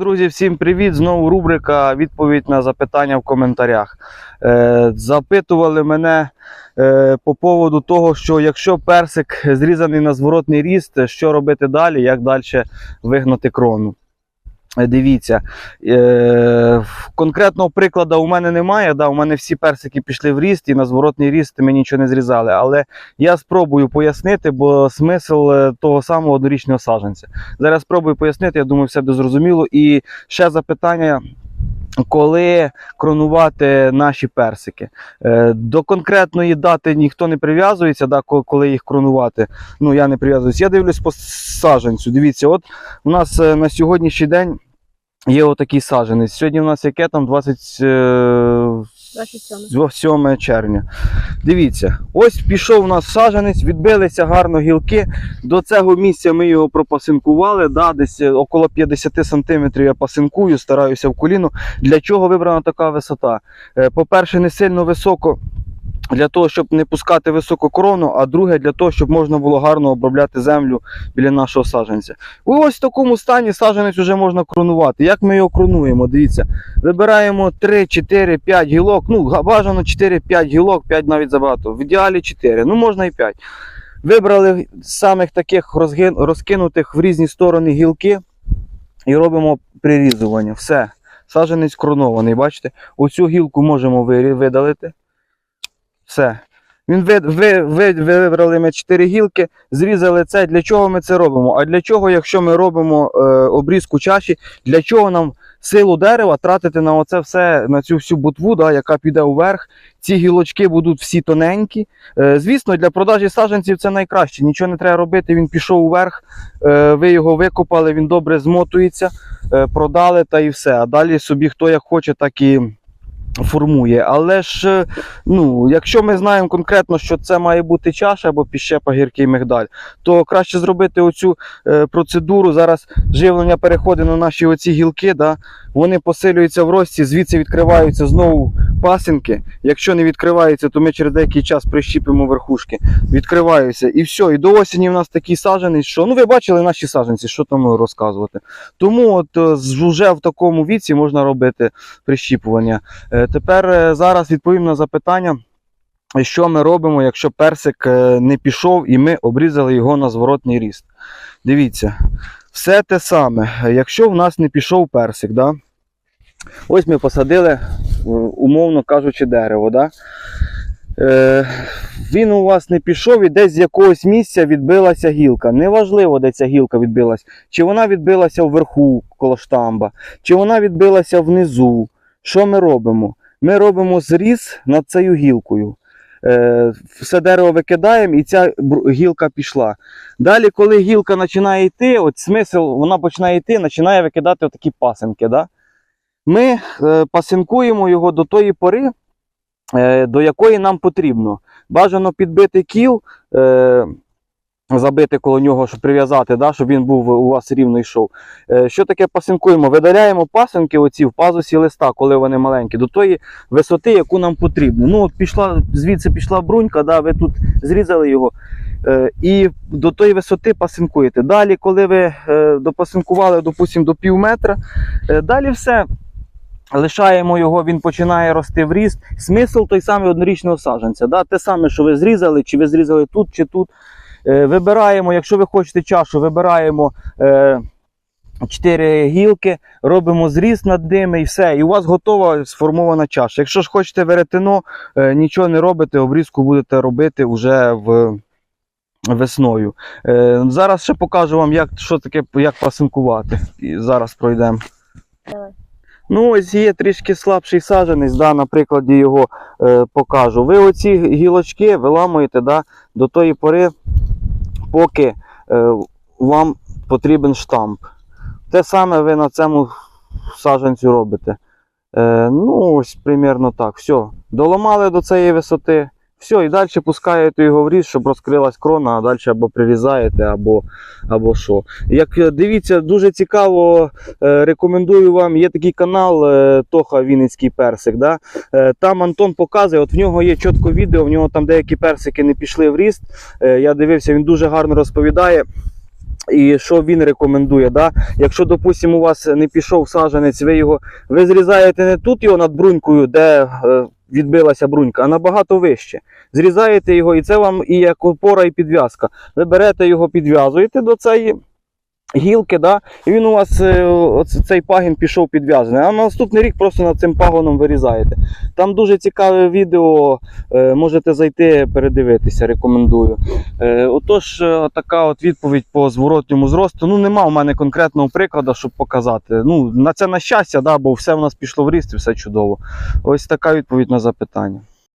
Друзі, всім привіт! Знову рубрика Відповідь на запитання в коментарях. Е, запитували мене е, по поводу того, що якщо персик зрізаний на зворотний ріст, що робити далі, як далі вигнати крону. Е, Дивіться, е, конкретного прикладу у мене немає. Да, у мене всі персики пішли в ріст і на зворотний ріст ми нічого не зрізали. Але я спробую пояснити, бо смисл е, того самого однорічного саджанця. Зараз спробую пояснити, я думаю, все буде зрозуміло. І ще запитання. Коли кронувати наші персики? До конкретної дати ніхто не прив'язується, да, коли їх кронувати. Ну, я не прив'язуюсь. Я дивлюсь по саджанцю. Дивіться, от у нас на сьогоднішній день є отакий саджанець. Сьогодні у нас яке там 20, е, 27. червня. Дивіться, ось пішов у нас саджанець, відбилися гарно гілки. До цього місця ми його пропасинкували. Да, десь е, около 50 см я пасинкую, стараюся в коліно. Для чого вибрана така висота? Е, По-перше, не сильно високо. Для того, щоб не пускати високу корону, а друге для того, щоб можна було гарно обробляти землю біля нашого саджанця. І ось в такому стані саджанець вже можна кронувати. Як ми його кронуємо? Дивіться, вибираємо 3, 4, 5 гілок. Ну, бажано 4-5 гілок, 5 навіть забагато. В ідеалі 4, ну можна і 5. Вибрали самих таких розкинутих в різні сторони гілки і робимо прирізування. Все. Саджанець кронований. Бачите? Оцю гілку можемо видалити. Все. Він ви, ви, ви, вибрали ми 4 гілки, зрізали це. Для чого ми це робимо? А для чого, якщо ми робимо е, обрізку чаші, для чого нам силу дерева тратити на оце все, на цю всю ботву, да, яка піде вверх? Ці гілочки будуть всі тоненькі. Е, звісно, для продажі саджанців це найкраще. Нічого не треба робити. Він пішов вверх, е, ви його викопали, він добре змотується, е, продали та і все. А далі собі хто як хоче, так і формує. Але ж, е, ну, якщо ми знаємо конкретно, що це має бути чаша або піщепа гіркий мигдаль, то краще зробити оцю е, процедуру. Зараз живлення переходить на наші оці гілки, да? вони посилюються в рості, звідси відкриваються знову пасинки. Якщо не відкриваються, то ми через деякий час прищіпимо верхушки. Відкриваються і все. І до осені в нас такий саджанець, що ну ви бачили наші саджанці, що там розказувати. Тому от е, вже в такому віці можна робити прищіпування. Е, Тепер е, зараз відповім на запитання, що ми робимо, якщо персик е, не пішов і ми обрізали його на зворотний ріст. Дивіться, все те саме. Якщо в нас не пішов персик, да? ось ми посадили, умовно кажучи, дерево. Да? Він у вас не пішов і десь з якогось місця відбилася гілка. Неважливо, де ця гілка відбилась. Чи вона відбилася вверху коло штамба, чи вона відбилася внизу. Що ми робимо? Ми робимо зріз над цією гілкою. Е, все дерево викидаємо і ця гілка пішла. Далі, коли гілка починає йти, от смисл, вона починає йти, починає викидати такі пасинки. Да? Ми е, пасинкуємо його до тої пори, е, до якої нам потрібно. Бажано підбити кіл, забити коло нього, щоб прив'язати, да, щоб він був у вас рівно йшов. Е, Що таке пасинкуємо? Видаляємо пасинки оці в пазусі листа, коли вони маленькі, до тої висоти, яку нам потрібно. Ну, от пішла, звідси пішла брунька, да, ви тут зрізали його. е, І до тої висоти пасинкуєте. Далі, коли ви е, допасинкували, допустимо, до пів метра, далі все. Лишаємо його, він починає рости в ріст. Смисл той самий однорічного саджанця. Да? Те саме, що ви зрізали, чи ви зрізали тут, чи тут. Е, вибираємо, якщо ви хочете чашу, вибираємо е, 4 гілки, робимо зріз над ними і все. І у вас готова сформована чаша. Якщо ж хочете веретено, е, нічого не робите, обрізку будете робити вже в. Весною. Е, зараз ще покажу вам, як, що таке, як пасинкувати. І зараз пройдемо. Ну, ось є трішки слабший саджанець, да, на прикладі його е, покажу. Ви оці гілочки виламуєте да, до тої пори, поки е, вам потрібен штамп. Те саме ви на цьому саджанцю робите. Е, ну, ось примерно так. Все. Доламали до цієї висоти. Все, і далі пускаєте його в різ, щоб розкрилась крона, а далі або прирізаєте, або, або що. Як е, дивіться, дуже цікаво, е, рекомендую вам. Є такий канал е, Тоха Вінницький персик. Да? Там Антон показує, от в нього є чітко відео, в нього там деякі персики не пішли в ріст. Я дивився, він дуже гарно розповідає. І що він рекомендує? Да? Якщо, допустимо, у вас не пішов саджанець, ви його ви зрізаєте не тут його над брунькою, де відбилася брунька, а набагато вище. Зрізаєте його, і це вам і як опора, і підв'язка. Ви берете його, підв'язуєте до цієї гілки, да? і він у вас е, цей пагін пішов підв'язаний. А на наступний рік просто над цим пагоном вирізаєте. Там дуже цікаве відео, е, можете зайти передивитися, рекомендую. Е, Отож, така от відповідь по зворотньому зросту. Ну, нема в мене конкретного прикладу, щоб показати. Ну, на це на щастя, да, бо все в нас пішло в ріст і все чудово. Ось така відповідь на запитання.